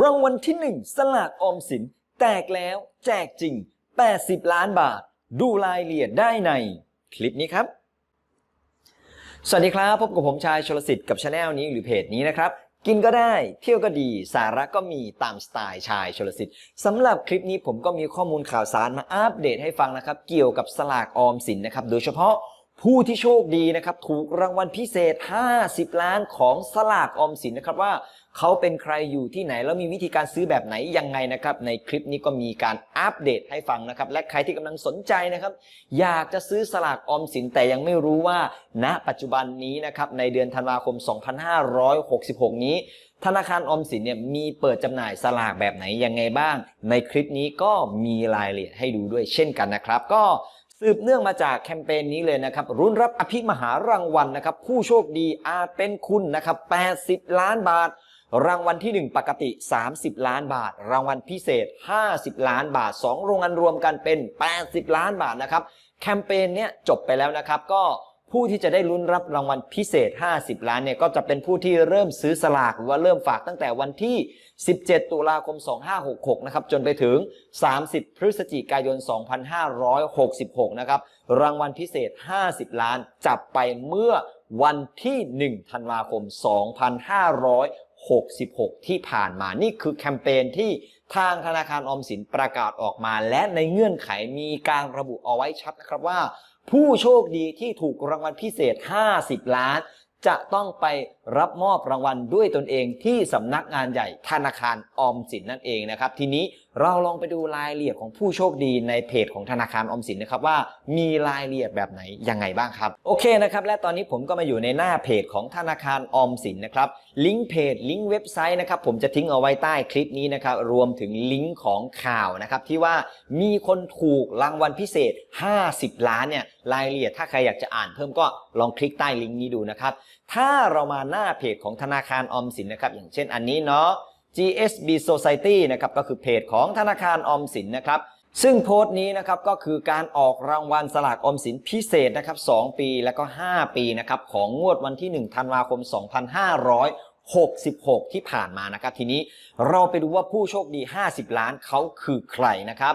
รางวัลที่ 1 สลากออมสิน แตกแล้วแจกจริง 80 ล้านบาท ดูรายละเอียดได้ใน คลิปนี้ครับ สวัสดีครับ พบกับผมชายชลสิทธิ์กับช anel นี้หรือเพจนี้นะครับ กินก็ได้เที่ยวก็ดี สาระก็มีตามสไตล์ชายชลสิทธิ์สำหรับคลิปนี้ผมก็มีข้อมูลข่าวสารมาอัปเดตให้ฟังนะครับ เกี่ยวกับสลากออมสินนะครับโดยเฉพาะผู้ที่โชคดีนะครับ ถูกรางวัลพิเศษ 50 ล้านของสลากออมสินนะครับว่า เขาเป็นใครอยู่ที่ไหน แล้วมีวิธีการซื้อแบบไหนยังไงนะครับ ในคลิปนี้ก็มีการอัปเดตให้ฟังนะครับ และใครที่กำลังสนใจนะครับ อยากจะซื้อสลากออมสินแต่ยังไม่รู้ว่าณปัจจุบันนี้นะครับในเดือนธันวาคม 2566 นี้ธนาคารออมสินเนี่ยมีเปิดจำหน่ายสลากแบบไหนยังไงบ้าง ในคลิปนี้ก็มีรายละเอียดให้ดูด้วยเช่นกันนะครับ ก็สืบเนื่องมาจากแคมเปญนี้เลยนะครับ รุ่นรับอภิมหารางวัลนะครับ ผู้โชคดีอาจเป็นคุณนะครับ 80 ล้านบาท รางวัลที่ 1 ปกติ 30 ล้านบาท รางวัลพิเศษ 50 ล้านบาท 2 โรงงานรวมกันเป็น 80 ล้านบาทนะครับ แคมเปญเนี้ยจบไปแล้วนะครับ ก็ผู้ที่จะได้ลุ้นรับรางวัลพิเศษ 50 ล้านเนี่ยก็จะเป็นผู้ที่เริ่มซื้อสลากหรือว่าเริ่มฝากตั้งแต่วันที่ 17 ตุลาคม 2566 นะครับ จนไปถึง 30 พฤศจิกายน 2566 นะครับ รางวัลพิเศษ 50 ล้านจับไปเมื่อวันที่ 1 ธันวาคม 2566 66 ที่ผ่านมา นี่คือแคมเปญที่ทางธนาคารออมสินประกาศออกมา และในเงื่อนไขมีการระบุเอาไว้ชัดนะครับว่า ผู้โชคดีที่ถูกรางวัลพิเศษ 50 ล้าน จะต้องไปรับมอบรางวัลด้วยตนเองที่สำนักงานใหญ่ธนาคารออมสินนั่นเองนะครับ ทีนี้ เราลองไปดูรายละเอียดของผู้โชคดีในเพจของธนาคารอมสินนะครับว่ามีรายละเอียดแบบไหนยังไงบ้างครับ โอเคนะครับ และตอนนี้ผมก็มาอยู่ในหน้าเพจของธนาคารอมสินนะครับลิงก์เพจลิงก์เว็บไซต์นะครับผมจะทิ้งเอาไว้ใต้คลิปนี้นะครับรวมถึงลิงก์ของข่าวนะครับที่ว่ามีคนถูกรางวัลพิเศษ 50 ล้านเนี่ยรายละเอียดถ้าใครอยากจะอ่านเพิ่มก็ลองคลิกใต้ลิงก์นี้ดูนะครับถ้าเรามาหน้าเพจของธนาคารอมสินนะครับอย่างเช่นอันนี้เนาะ GSB Society นะครับก็คือเพจของธนาคารออมสินนะครับซึ่งโพสต์นี้นะครับก็คือการออกรางวัลสลากออมสินพิเศษนะครับ2ปีแล้วก็ 5 ปีนะครับของงวดวันที่ 1 ธันวาคม 2566 ที่ผ่านมานะครับทีนี้เราไปดูว่าผู้โชคดี 50 ล้านเขาคือใครนะครับ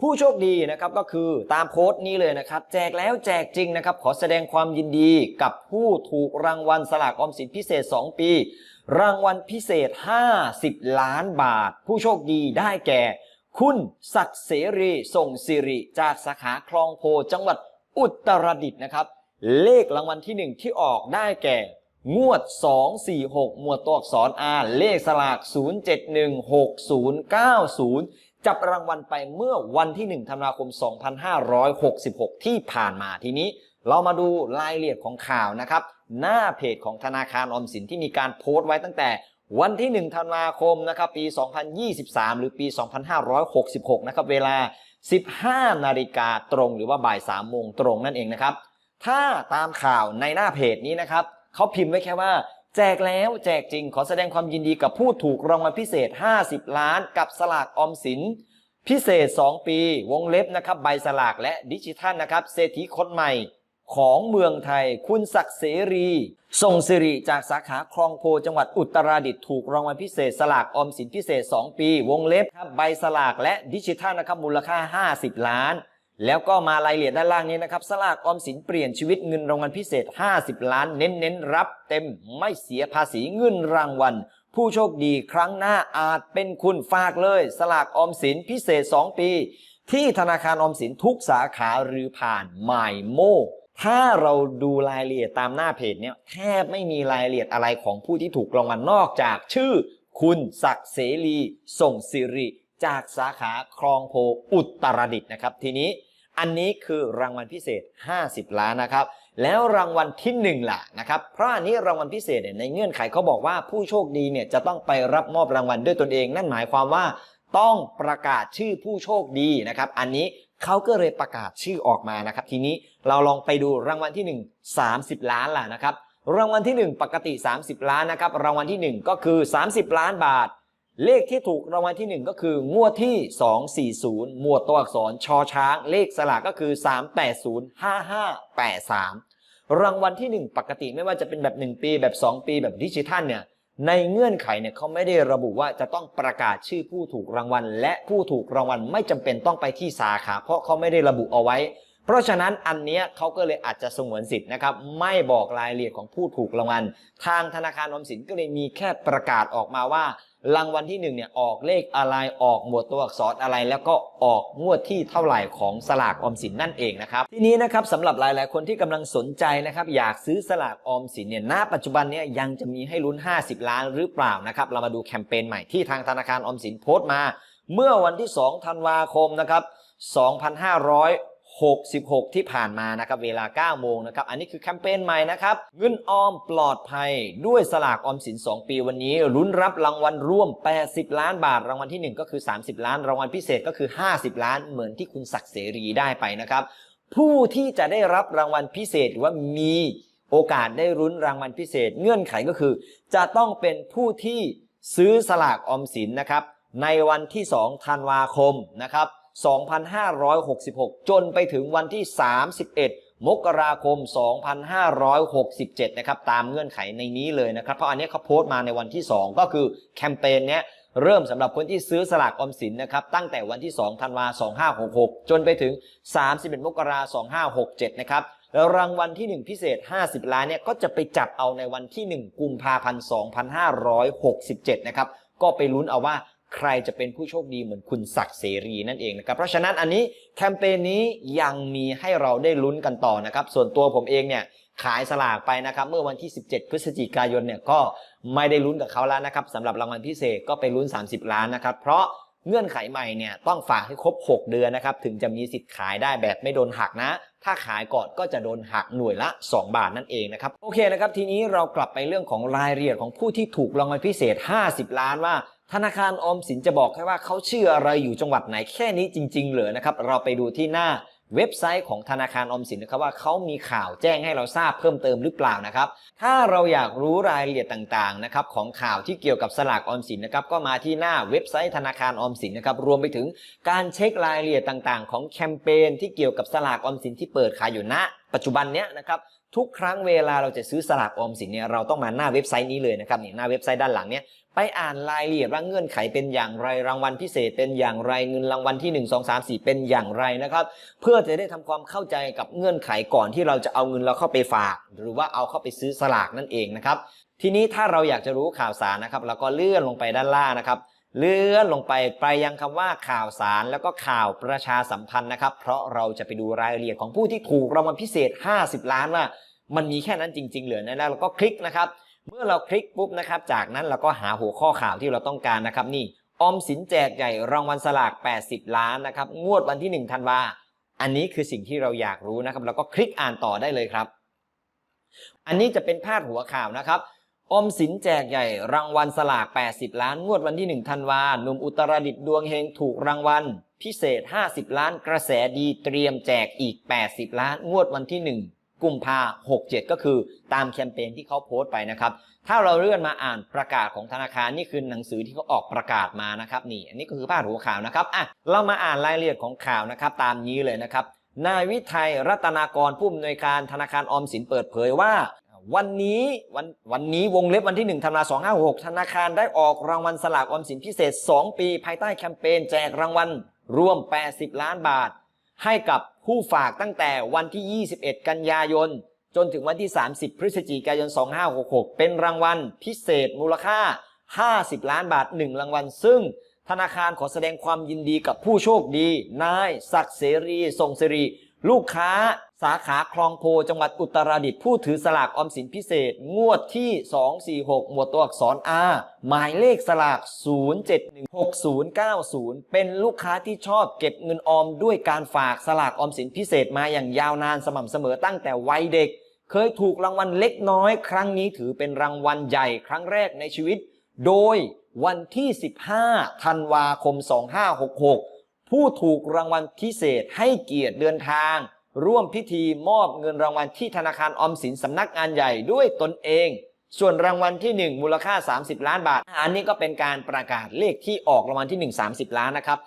ผู้โชคดีนะครับก็คือตามโพสต์นี้เลยนะครับ แจกแล้วแจกจริงนะครับ ขอแสดงความยินดีกับผู้ถูกรางวัลสลากออมสินพิเศษ 2 ปี รางวัลพิเศษ 50 ล้านบาท ผู้โชคดีได้แก่ คุณศักดิ์เสรีส่งสิริ จากสาขาคลองโพจังหวัดอุตรดิตถ์นะครับ เลขรางวัลที่ 1 ที่ออกได้แก่ งวด 246 หมวดตัวอักษร R เลขสลาก 0716090 จับรางวัลไปเมื่อวันที่ 1 ธันวาคม 2566 ที่ผ่านมาทีนี้ เรามาดูรายละเอียดของข่าวนะครับ หน้าเพจของธนาคารออมสินที่มีการโพสต์ไว้ตั้งแต่วันที่ 1 ธันวาคมนะครับปี 2023 หรือปี 2566 นะครับเวลา 15 นาฬิกาตรงหรือว่าบ่าย 3 โมงตรงนั่นเองนะครับ ถ้าตามข่าวในหน้าเพจนี้นะครับเขาพิมพ์ไว้แค่ว่า แจกแล้วแจกจริงขอแสดงความยินดีกับผู้ถูกรางวัลพิเศษ 50 ล้าน กับสลากออมสิน พิเศษ 2 ปี วงเล็บนะครับใบสลากและดิจิทัลนะครับเศรษฐีคนใหม่ ของเมืองไทย คุณศักดิ์เสรีส่งสิริจากสาขาคลองโพจังหวัดอุตรดิตถ์ถูกรางวัลพิเศษสลากออมสินพิเศษ 2 ปี วงเล็บครับใบสลากและดิจิทัลนะครับมูลค่า 50 ล้าน แล้วก็มารายละเอียดด้านล่างนี้นะครับสลากออมสินเปลี่ยนชีวิตเงินรางวัลพิเศษ 50 ล้าน เน้นๆรับเต็มไม่เสียภาษีเงินรางวัลผู้โชคดีครั้งหน้าอาจเป็นคุณฝากเลย สลากออมสินพิเศษ 2 ปี ที่ธนาคารออมสินทุกสาขาหรือผ่านหมายโม ถ้าเราดูรายละเอียดตามหน้าเพจเนี่ยแทบไม่มีรายละเอียดอะไรของผู้ที่ถูกรางวัลนอกจากชื่อ คุณศักดิ์เสรีส่งสิริ จากสาขาคลองโพอุตรดิตถ์นะครับ ทีนี้อันนี้คือรางวัลพิเศษ 50 ล้านนะครับ แล้วรางวัลที่ 1 ล่ะนะครับเพราะอันนี้รางวัลพิเศษในเงื่อนไขเขาบอกว่าผู้โชคดีเนี่ยจะต้องไปรับมอบรางวัลด้วยตนเอง นั่นหมายความว่าต้องประกาศชื่อผู้โชคดีนะครับ อันนี้ เขาก็เลยประกาศชื่อออกมานะครับ ทีนี้เราลองไปดูรางวัลที่ 1 30 ล้านล่ะนะครับ รางวัลที่ 1 ปกติ 30 ล้านนะครับ รางวัลที่ 1 ก็คือ 30 ล้านบาท เลขที่ถูกรางวัลที่ 1 ก็คืองวดที่ 240 หมวดตัวอักษรชอช้าง เลขสลากก็คือ 3805583 รางวัลที่ 1 ปกติไม่ว่าจะเป็นแบบ 1 ปีแบบ 2 ปีแบบดิจิทัลเนี่ย ในเงื่อนไขเนี่ยเขาไม่ได้ระบุว่าจะต้องประกาศชื่อผู้ถูกรางวัล และผู้ถูกรางวัลไม่จำเป็นต้องไปที่สาขา เพราะเขาไม่ได้ระบุเอาไว้ เพราะฉะนั้นอันเนี้ยเขาก็เลยอาจจะสงวนสิทธิ์นะครับ ไม่บอกรายละเอียดของผู้ถูกรางวัล ทางธนาคารอมสินก็เลยมีแค่ประกาศออกมาว่า รางวัลที่หนึ่งเนี่ยออกเลขอะไรออกหมวดตัวอักษรอะไร แล้วก็ออกงวดที่เท่าไหร่ของสลากออมสินนั่นเองนะครับ ทีนี้นะครับสำหรับหลาย ๆ คนที่กำลังสนใจนะครับอยากซื้อสลากออมสินเนี่ยณปัจจุบันเนี่ยยังจะมีให้ลุ้น 50 ล้านหรือเปล่านะครับเรามาดูแคมเปญใหม่ที่ทางธนาคารออมสินโพสต์มา เมื่อวันที่2ธันวาคมนะครับ 66 ที่ผ่านมานะครับเวลา 9 โมงนะครับ อันนี้คือแคมเปญใหม่นะครับ เงินออมปลอดภัยด้วยสลากออมสิน 2 ปีวันนี้ลุ้นรับรางวัลร่วม 80 ล้านบาท รางวัลที่ 1 ก็คือ 30 ล้าน รางวัลพิเศษก็คือ 50 ล้าน เหมือนที่คุณศักดิ์เสรีได้ไปนะครับ ผู้ที่จะได้รับรางวัลพิเศษหรือว่ามีโอกาสได้รุ้นรางวัลพิเศษ เงื่อนไขก็คือ จะต้องเป็นผู้ที่ซื้อสลากออมสินนะครับในวันที่ 2 ธันวาคมนะครับ 2566 จนไปถึงวันที่ 31 มกราคม 2567 นะครับ ตามเงื่อนไขในนี้เลยนะครับ เพราะอันนี้เขาโพสต์มาในวันที่ 2 ก็คือแคมเปญเนี้ยเริ่มสำหรับคนที่ซื้อสลากออมสินนะครับ ตั้งแต่วันที่ 2 ธันวา2566 จนไปถึง 31 มกราคม 2567 นะครับแล้วรางวัลที่ 1 พิเศษ 50 ล้านเนี่ยก็จะไปจับเอาในวันที่ 1 กุมภาพันธ์ 2567 นะครับ ก็ไปลุ้นเอาว่า ใครจะเป็นผู้โชคดีเหมือนคุณศักดิ์เสรีนั่นเองนะครับ เพราะฉะนั้นอันนี้แคมเปญนี้ยังมีให้เราได้ลุ้นกันต่อนะครับ ส่วนตัวผมเองเนี่ยขายสลากไปนะครับ เมื่อวันที่ 17 พฤศจิกายนเนี่ยก็ไม่ได้ลุ้นกับเขาแล้วนะครับสำหรับรางวัลพิเศษก็ไปลุ้น 30 ล้านนะครับ เพราะเงื่อนไขใหม่เนี่ยต้องฝากให้ครบ 6 เดือนนะครับ ถึงจะมีสิทธิ์ขายได้แบบไม่โดนหักนะ ถ้าขายก่อนก็จะโดนหักหน่วยละ 2 บาทนั่นเองนะครับ โอเคนะครับ ทีนี้เรากลับไปเรื่องของรายละเอียดของผู้ที่ถูกรางวัลพิเศษ 50 ล้านว่า ธนาคารออมสินจะบอกแค่ว่าเขาชื่ออะไรอยู่จังหวัดไหนแค่นี้จริง ๆ เหรอนะครับ เราไปดูที่หน้า เว็บไซต์ของธนาคารอมสินนะครับว่าเขามีข่าวแจ้งให้เราทราบเพิ่มเติมหรือเปล่านะครับ ถ้าเราอยากรู้รายละเอียดต่างๆนะครับของข่าวที่เกี่ยวกับสลากออมสินนะครับก็มาที่หน้าเว็บไซต์ธนาคารออมสินนะครับรวมไปถึงการเช็ครายละเอียดต่างๆ ของแคมเปญที่เกี่ยวกับสลากออมสินที่เปิดขายอยู่ณปัจจุบันเนี้ยนะครับทุกครั้งเวลาเราจะซื้อสลากออมสินเนี่ยเราต้องมาหน้าเว็บไซต์นี้เลยนะครับนี่หน้าเว็บไซต์ด้านหลังเนี่ยไปอ่านรายละเอียดว่าเงื่อนไขเป็นอย่างไรรางวัลพิเศษเป็นอย่างไรเงินรางวัลที่ 1 2 3 4 เป็นอย่างไรนะครับ เพื่อจะได้ทำความเข้าใจกับเงื่อนไขก่อนที่เราจะเอาเงินเราเข้าไปฝาก หรือว่าเอาเข้าไปซื้อสลากนั่นเองนะครับ ทีนี้ถ้าเราอยากจะรู้ข่าวสารนะครับเราก็เลื่อนลงไปด้านล่างนะครับ เลื่อนลงไปไปยังคำว่าข่าวสารแล้วก็ข่าวประชาสัมพันธ์นะครับ เพราะเราจะไปดูรายละเอียดของผู้ที่ถูกรางวัลพิเศษ 50 ล้านว่ามันมีแค่นั้นจริง ๆ เหรือนะแล้วเราก็คลิกนะครับ เมื่อเราคลิกปุ๊บนะครับ จากนั้นเราก็หาหัวข้อข่าวที่เราต้องการนะครับ นี่ออมสินแจกใหญ่รางวัลสลาก 80 ล้านนะครับ งวดวันที่1ธันวาอันนี้คือสิ่งที่เราอยากรู้นะครับเราก็คลิกอ่านต่อได้เลยครับ อันนี้จะเป็นพาดหัวข่าวนะครับออมสินแจกใหญ่รางวัลสลาก 80 ล้าน งวดวันที่1ธันวาหนุ่มอุตรดิตถ์ดวงเฮงถูกรางวัล พิเศษ 50 ล้าน กระแสดีเตรียมแจกอีก 80 ล้าน งวดวันที่ 1 กุมภา67 ก็คือตามแคมเปญที่เขาโพสต์ไปนะครับ ถ้าเราเลื่อนมาอ่านประกาศของธนาคารนี่คือหนังสือที่เขาออกประกาศมานะครับนี่ อันนี้ก็คือพาดหัวข่าวนะครับอะเรามาอ่านรายละเอียดของข่าวนะครับ ตามนี้เลยนะครับ นายวิทัยรัตนากรผู้อำนวยการธนาคารออมสินเปิดเผยว่า วันนี้วันวันนี้วงเล็บวันที่1ธันวาคม2566 ธนาคารได้ออกรางวัลสลากออมสินพิเศษ 2 ปี ภายใต้แคมเปญแจกรางวัลรวม 80 ล้านบาท ให้กับ ผู้ฝากตั้งแต่วันที่ 21 กันยายน จนถึงวันที่ 30 พฤศจิกายน 2566 เป็นรางวัลพิเศษมูลค่า 50 ล้านบาท 1 รางวัล ซึ่งธนาคารขอแสดงความยินดีกับผู้โชคดี นายศักดิ์เสรีทรงเสรี ลูกค้าสาขาคลองโพจังหวัดอุตรดิตถ์ผู้ถือสลากออมสินพิเศษ งวดที่ 246 หมวดตัวอักษร R หมายเลขสลาก 0716090 เป็นลูกค้าที่ชอบเก็บเงินออมด้วยการฝากสลากออมสินพิเศษมาอย่างยาวนานสม่ำเสมอตั้งแต่วัยเด็ก เคยถูกรางวัลเล็กน้อย ครั้งนี้ถือเป็นรางวัลใหญ่ครั้งแรกในชีวิต โดยวันที่ 15 ธันวาคม 2566 ผู้ถูกรางวัลพิเศษให้เกียรติเดินทาง ร่วมพิธีมอบเงินรางวัลที่ธนาคารออมสินสำนักงานใหญ่ด้วยตนเอง ส่วนรางวัลที่ 1 มูลค่า 30 ล้านบาท อันนี้ก็เป็นการประกาศเลขที่ออกรางวัลที่ 1 30 ล้านนะครับ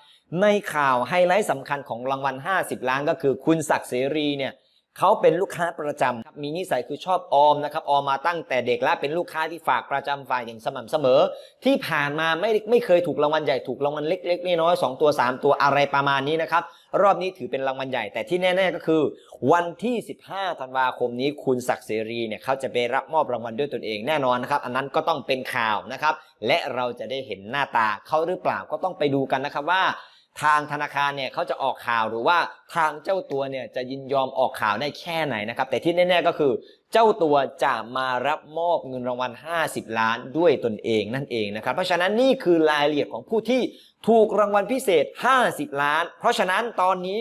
ในข่าวไฮไลท์สำคัญของรางวัล 50 ล้านก็คือคุณศักดิ์เสรีเนี่ย เขาเป็นลูกค้าประจำมีนิสัยคือชอบออมนะครับออมมาตั้งแต่เด็กและเป็นลูกค้าที่ฝากประจำฝ่ายอย่างสม่ำเสมอ ที่ผ่านมาไม่ไม่เคยถูกรางวัลใหญ่ถูกรางวัลเล็กๆน้อยๆสองตัว 3 ตัวอะไรประมาณนี้นะครับรอบนี้ถือเป็นรางวัลใหญ่แต่ที่แน่ ๆ ก็คือ วันที่ 15ธันวาคมนี้คุณศักดิ์เสรีเนี่ยเขาจะไปรับมอบรางวัลด้วยตนเองแน่นอนนะครับ อันนั้นก็ต้องเป็นข่าวนะครับ และเราจะได้เห็นหน้าตาเขาหรือเปล่าก็ต้องไปดูกันนะครับว่า ทางธนาคารเนี่ยเขาจะออกข่าวหรือว่าทางเจ้าตัวเนี่ยจะยินยอมออกข่าวได้แค่ไหนนะครับ แต่ที่แน่ๆก็คือเจ้าตัวจะมารับมอบเงินรางวัล 50 ล้านด้วยตนเองนั่นเองนะครับ เพราะฉะนั้นนี่คือรายละเอียดของผู้ที่ถูกรางวัลพิเศษ 50 ล้าน เพราะฉะนั้นตอนนี้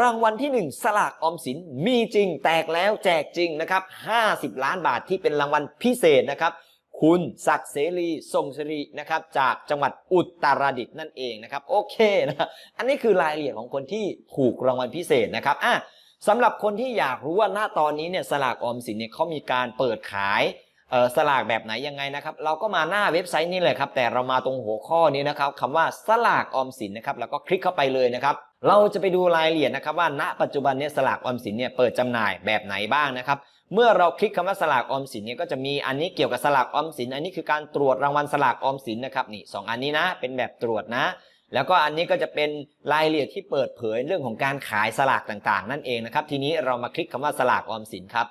รางวัลที่ 1 สลากออมสินมีจริงแตกแล้วแจกจริงนะครับ 50 ล้านบาทที่เป็นรางวัลพิเศษนะครับ คุณศักเสรีทรงศิรินะครับจากจังหวัดอุตรดิตถ์นั่นเองนะครับ โอเคนะอันนี้คือรายละเอียดของคนที่ถูกรางวัลพิเศษนะครับอะสำหรับคนที่อยากรู้ว่าหน้าตอนนี้เนี่ยสลากออมสินเนี่ยเขามีการเปิดขายสลากแบบไหนยังไงนะครับเราก็มาหน้าเว็บไซต์นี้เลยครับแต่เรามาตรงหัวข้อนี้นะครับคำว่าสลากออมสินนะครับแล้วก็คลิกเข้าไปเลยนะครับ เราจะไปดูรายละเอียดนะครับว่าณปัจจุบันเนี่ยสลากออมสินเนี่ยเปิดจำหน่ายแบบไหนบ้างนะครับ เมื่อเราคลิกคำว่าสลากออมสินเนี่ยก็จะมีอันนี้เกี่ยวกับสลากออมสิน อันนี้คือการตรวจรางวัลสลากออมสินนะครับนี่สองอันนี้นะเป็นแบบตรวจนะ แล้วก็อันนี้ก็จะเป็นรายละเอียดที่เปิดเผยเรื่องของการขายสลากต่างๆ นั่นเองนะครับทีนี้เรามาคลิกคำว่าสลากออมสินครับ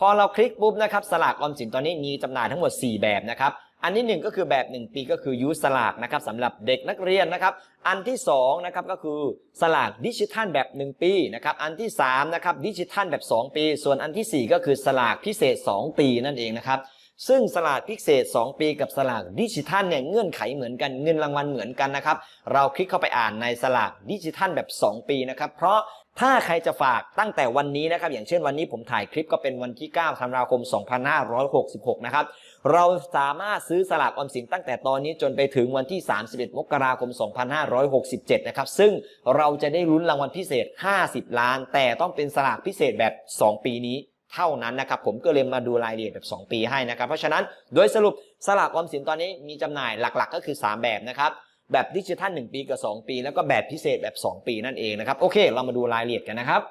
พอเราคลิกปุ๊บนะครับสลากออมสินตอนนี้มีจำหน่ายทั้งหมด 4 แบบนะครับ อันที่หนึ่งก็คือแบบ 1 ปีก็คือยูสลากนะครับสำหรับเด็กนักเรียนนะครับ อันที่2นะครับก็คือสลากดิจิทัลแบบ 1 ปีนะครับ อันที่3นะครับดิจิทัลแบบ 2 ปี ส่วนอันทีสี่ 4 ก็คือสลากพิเศษ 2 ปีนั่นเองนะครับ ซึ่งสลากพิเศษ 2 ปีกับสลากดิจิทัลเนี่ยเงื่อนไขเหมือนกันเงินรางวัลเหมือนกันนะครับ เราคลิกเข้าไปอ่านในสลากดิจิทัลแบบ 2 ปีนะครับ เพราะ ถ้าใครจะฝากตั้งแต่วันนี้นะครับ อย่างเช่นวันนี้ผมถ่ายคลิปก็เป็นวันที่ 9 ธันวาคม 2566 นะครับ เราสามารถซื้อสลากออมสินตั้งแต่ตอนนี้จนไปถึงวันที่ 31 มกราคม 2567 นะครับ ซึ่งเราจะได้ลุ้นรางวัลพิเศษ 50 ล้าน แต่ต้องเป็นสลากพิเศษแบบ 2 ปีนี้เท่านั้นนะครับ ผมก็เลยมาดูรายละเอียดแบบ 2 ปีให้นะครับ เพราะฉะนั้นโดยสรุปสลากออมสินตอนนี้มีจำหน่ายหลัก ๆ ก็คือ 3 แบบนะครับ แบบดิจิทัล1ปีกับ 2 ปี แล้วก็แบบพิเศษแบบ 2 ปีนั่นเองนะครับโอเค เรามาดูรายละเอียดกันนะครับ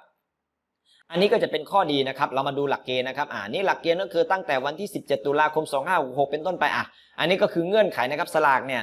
อันนี้ก็จะเป็นข้อดีนะครับ เรามาดูหลักเกณฑ์นะครับอ่านี่หลักเกณฑ์ก็คือตั้งแต่วันที่ 17 ตุลาคม 2566 เป็นต้นไปอะอันนี้ก็คือเงื่อนไขนะครับสลากเนี่ย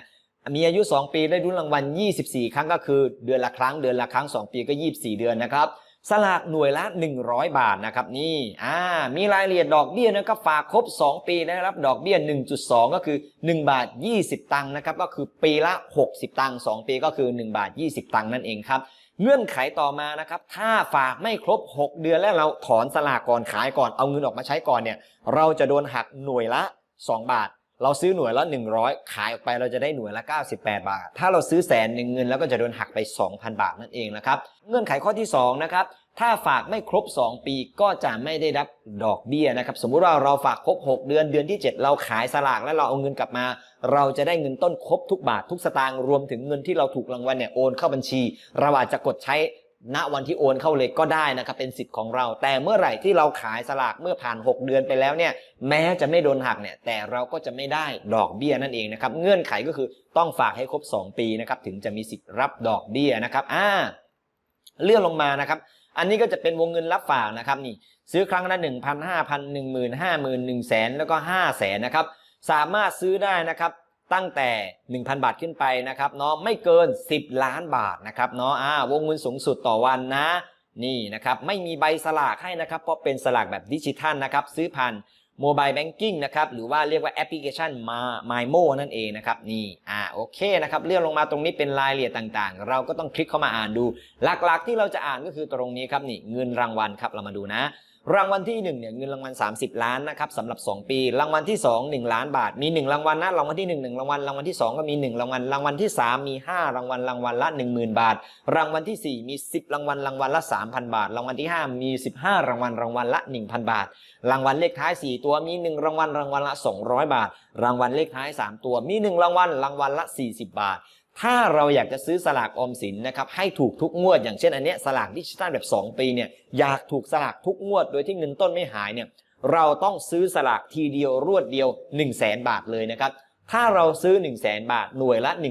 มีอายุ 2 ปีได้รุ้นรางวัล 24 ครั้งก็คือ เดือนละครั้ง เดือนละครั้ง 2 ปีก็ 24 เดือนนะครับ สลากหน่วยละ 100 บาทนะครับนี่อ่ามีรายละเอียดดอกเบี้ยนะครับฝากครบ 2 ปีได้รับดอกเบี้ย 1.2 ก็คือ 1 บาท 20 ตังค์นะครับก็คือปีละ 60 ตังค์2ปีก็คือ 1 บาท 20 ตังค์นั่นเองครับเงื่อนไขต่อมานะครับ ถ้าฝากไม่ครบ 6 เดือนแล้วเราถอนสลากก่อนขายก่อนเอาเงินออกมาใช้ก่อนเนี่ยเราจะโดนหักหน่วยละ 2 บาท เราซื้อหน่วยละ 100 ขายออกไปเราจะได้หน่วยละ 98 บาท ถ้าเราซื้อแสนหนึ่งเงินแล้วก็จะโดนหักไป 2,000 บาทนั่นเองนะครับ เงื่อนไขข้อที่ 2 นะครับ ถ้าฝากไม่ครบ 2 ปีก็จะไม่ได้รับดอกเบี้ยนะครับ สมมุติว่าเราฝากครบ 6 เดือนเดือนที่ 7 เราขายสลากแล้วเราเอาเงินกลับมา เราจะได้เงินต้นครบทุกบาททุกสตางค์รวมถึงเงินที่เราถูกรางวัลเนี่ยโอนเข้าบัญชี เราอาจจะกดใช้ ณวันที่โอนเข้าเลยก็ได้นะครับเป็นสิทธิ์ของเรา แต่เมื่อไหร่ที่เราขายสลากเมื่อผ่าน 6 เดือนไปแล้วเนี่ยแม้จะไม่โดนหักเนี่ยแต่เราก็จะไม่ได้ดอกเบี้ยนั่นเองนะครับเงื่อนไขก็คือต้องฝากให้ครบ 2 ปีนะครับถึงจะมีสิทธิ์รับดอกเบี้ยนะครับอ่าเลื่อนลงมานะครับอันนี้ก็จะเป็นวงเงินรับฝากนะครับนี่ซื้อครั้งละ1 0 0 0 5 0 0 1 0 0 0 0 5 0 0 0 0 1 0 0 0 0 0 0แล้วก็5 0 0 0 0 0นะครับสามารถซื้อได้นะครับ ตั้งแต่ 1,000 บาทขึ้นไปนะครับเนาะไม่เกิน 10 ล้านบาทนะครับเนาะอ่าวงเงินสูงสุดต่อวันนะ นี่นะครับไม่มีใบสลากให้นะครับ เพราะเป็นสลากแบบดิจิทัลนะครับซื้อผ่านโมบายแบงกิ้งนะครับหรือว่าเรียกว่าแอปพลิเคชันมาไมโมนั่นเองนะครับนี่อ่าโอเคนะครับเลื่อนลงมาตรงนี้เป็นรายละเอียดต่างๆ เราก็ต้องคลิกเข้ามาอ่านดู หลักๆที่เราจะอ่านก็คือตรงนี้ครับนี่เงินรางวัลครับเรามาดูนะ รางวัลที่1เนี่ยเงินรางวัล 30 ล้านนะครับสำหรับ 2 ปี รางวัลที่ 2 1 ล้านบาท มี 1 รางวัลนะรางวัลที่ 1 1รางวัลรางวัลที่ 2 ก็มี 1 รางวัลรางวัลที่ 3 มี 5 รางวัลรางวัลละ 10,000 บาท รางวัลที่ 4 มี 10 รางวัลรางวัลละ 3,000 บาท รางวัลที่ 5 มี 15 รางวัลรางวัลละ 1,000 บาท รางวัลเลขท้าย 4 ตัวมี 1 รางวัลรางวัลละ 200 บาท รางวัลเลขท้าย 3 ตัวมี 1 รางวัลรางวัลละ 40 บาท ถ้าเราอยากจะซื้อสลากออมสินนะครับให้ถูกทุกงวด อย่างเช่นอันเนี้ยสลากดิจิตัลแบบ 2 ปีเนี่ยอยากถูกสลากทุกงวด โดยที่เงินต้นไม่หายเนี่ยเราต้องซื้อสลากทีเดียวรวดเดียว 1 0 0 0 0แบาทเลยนะครับถ้าเราซื้อ 1 0 0 0 0แบาทหน่วยละ 100 1 0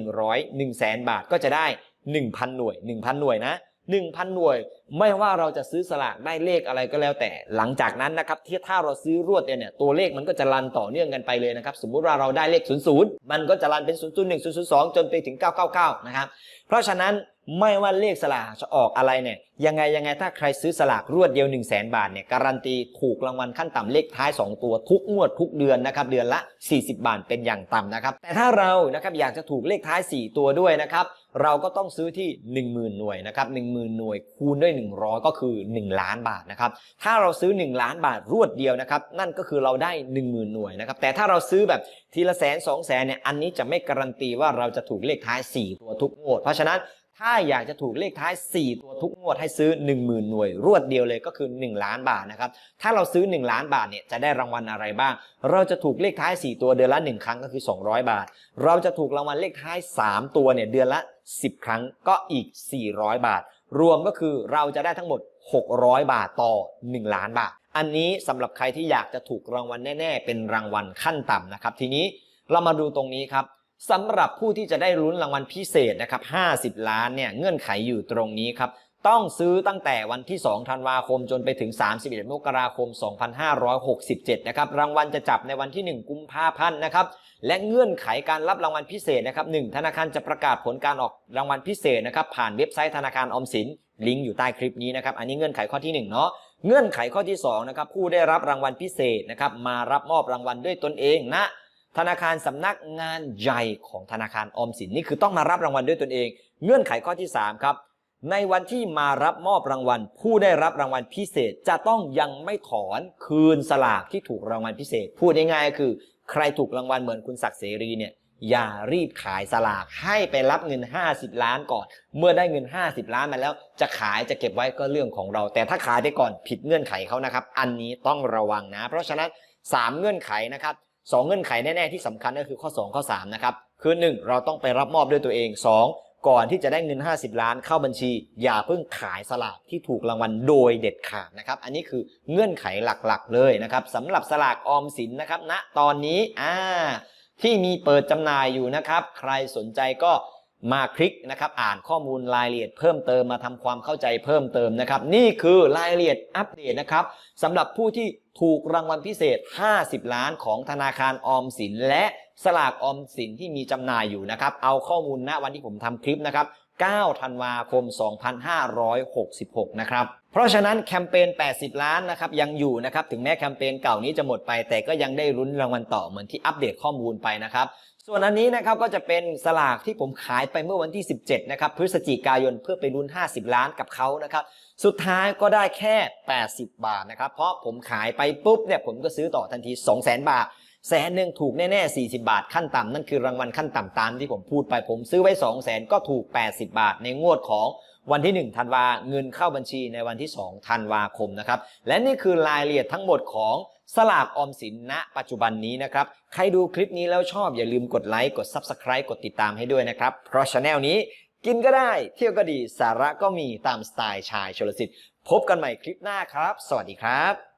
0 0 0แบาทก็จะได้ 1,000 หน่วย 1,000 หน่วยนะ 1,000 หน่วย ไม่ว่าเราจะซื้อสลากได้เลขอะไรก็แล้วแต่ หลังจากนั้นนะครับที่ถ้าเราซื้อรวดเนี่ยตัวเลขมันก็จะรันต่อเนื่องกันไปเลยนะครับ สมมุติว่าเราได้เลข 00 มันก็จะรันเป็น 0 0 1 0 0 2 จนไปถึง 999 นะครับ เพราะฉะนั้น ไม่ว่าเลขสลากจะออกอะไรเนี่ยยังไงยังไงถ้าใครซื้อสลากรวดเดียว 1 0 0 0 0แบาทเนี่ยการันตีถูกรางวัลขั้นต่ำเลขท้าย 2 ตัวทุกงวดทุกเดือนนะครับเดือนละ 40 บาทเป็นอย่างต่ำนะครับแต่ถ้าเรานะครับอยากจะถูกเลขท้าย 4 ตัวด้วยนะครับเราก็ต้องซื้อที่ 10,000 หน่วยนะครับ10,000 หน่วยคูณด้วย 100 ก็คือ 1 ล้านบาทนะครับถ้าเราซื้อ 1 ล้านบาทรวดเดียวนะครับนั่นก็คือเราได้ 10,000 หน่วยนะครับแต่ถ้าเราซื้อแบบทีละแสนสองแสนเนี่ยอันนี้จะไม่การันตีว่าเราจะถูกเลขท้าย 4 ตัวทุกงวด เพราะฉะนั้น ถ้าอยากจะถูกเลขท้าย 4 ตัวทุกงวดให้ซื้อ 10,000 หน่วย รวดเดียวเลยก็คือ 1 ล้านบาทนะครับ ถ้าเราซื้อ 1 ล้านบาทเนี่ยจะได้รางวัลอะไรบ้าง เราจะถูกเลขท้าย 4 ตัวเดือนละ 1 ครั้งก็คือ 200 บาท เราจะถูกรางวัลเลขท้าย 3 ตัวเนี่ยเดือนละ 10 ครั้งก็อีก 400 บาท รวมก็คือเราจะได้ทั้งหมด 600 บาทต่อ 1 ล้านบาท อันนี้สำหรับใครที่อยากจะถูกรางวัลแน่ ๆ เป็นรางวัลขั้นต่ำนะครับ ทีนี้เรามาดูตรงนี้ครับ สำหรับผู้ที่จะได้ลุ้นรางวัลพิเศษนะครับ 50 ล้านเนี่ยเงื่อนไขอยู่ตรงนี้ครับ ต้องซื้อตั้งแต่วันที่ 2 ธันวาคมจนไปถึง 31 มกราคม 2567 นะครับ รางวัลจะจับในวันที่ 1 กุมภาพันธ์นะครับ และเงื่อนไขการรับรางวัลพิเศษนะครับ 1 ธนาคารจะประกาศผลการออกรางวัลพิเศษนะครับ ผ่านเว็บไซต์ธนาคารออมสินลิงก์อยู่ใต้คลิปนี้นะครับ อันนี้เงื่อนไขข้อที่1เนาะ เงื่อนไขข้อที่2นะครับ ผู้ได้รับรางวัลพิเศษนะครับ มารับมอบรางวัลด้วยตนเองนะ ธนาคารสำนักงานใหญ่ของธนาคารออมสินนี่คือต้องมารับรางวัลด้วยตนเอง เงื่อนไขข้อที่ 3 ครับ ในวันที่มารับมอบรางวัล ผู้ได้รับรางวัลพิเศษจะต้องยังไม่ถอนคืนสลากที่ถูกรางวัลพิเศษ พูดง่ายๆก็คือ ใครถูกรางวัลเหมือนคุณศักดิ์เสรีเนี่ยอย่ารีบขายสลากให้ไปรับเงิน 50 ล้านก่อน เมื่อได้เงิน 50 ล้านมาแล้ว จะขายจะเก็บไว้ก็เรื่องของเรา แต่ถ้าขายไปก่อนผิดเงื่อนไขเขานะครับ อันนี้ต้องระวังนะ เพราะฉะนั้น 3 เงื่อนไขนะครับ สองเงื่อนไขแน่ ๆ ที่สำคัญก็คือข้อ 2 ข้อ 3 นะครับ คือ 1 เราต้องไปรับมอบด้วยตัวเอง 2 ก่อนที่จะได้เงิน 50 ล้านเข้าบัญชี อย่าเพิ่งขายสลากที่ถูกรางวัลโดยเด็ดขาดนะครับ อันนี้คือเงื่อนไขหลักๆ เลยนะครับสำหรับสลากออมสินนะครับณตอนนี้อ่าที่มีเปิดจำหน่ายอยู่นะครับ ใครสนใจก็มาคลิกนะครับอ่านข้อมูลรายละเอียดเพิ่มเติมมาทำความเข้าใจเพิ่มเติมนะครับ นี่คือรายละเอียดอัปเดตนะครับสำหรับผู้ที่ ถูกรางวัลพิเศษ 50 ล้านของธนาคารออมสิน และสลากออมสินที่มีจำหน่ายอยู่นะครับ เอาข้อมูลณวันที่ผมทำคลิปนะครับ 9 ธันวาคม 2566 นะครับ เพราะฉะนั้นแคมเปญ 80 ล้านนะครับยังอยู่นะครับ ถึงแม้แคมเปญเก่านี้จะหมดไป แต่ก็ยังได้รุ้นรางวัลต่อเหมือนที่อัปเดตข้อมูลไปนะครับ ส่วนอันนี้นะครับก็จะเป็นสลากที่ผมขายไปเมื่อวันที่ 17 นะครับ พฤศจิกายนเพื่อไปรุ้น 50 ล้านกับเขานะครับ สุดท้ายก็ได้แค่ 80 บาทนะครับ เพราะผมขายไปปุ๊บเนี่ยผมก็ซื้อต่อทันที 200,000บาทแสนหนึ่งถูกแน่ๆ 40 บาทขั้นต่ำนั่นคือรางวัลขั้นต่ำตามที่ผมพูดไปผมซื้อไว้ 2 0 0 0 0 0ก็ถูก 80 บาทในงวดของวันที่ 1 ธันวาเงินเข้าบัญชีในวันที่ 2 ธันวาคมนะครับ และนี่คือรายละเอียดทั้งหมดของสลากออมสินณ ปัจจุบันนี้นะครับ ใครดูคลิปนี้แล้วชอบอย่าลืมกดไลค์ กด Subscribe กดติดตามให้ด้วยนะครับ เพราะช anel นี้ กินก็ได้ เที่ยวก็ดี สาระก็มีตามสไตล์ชายชลสิทธิ์ พบกันใหม่คลิปหน้าครับ สวัสดีครับ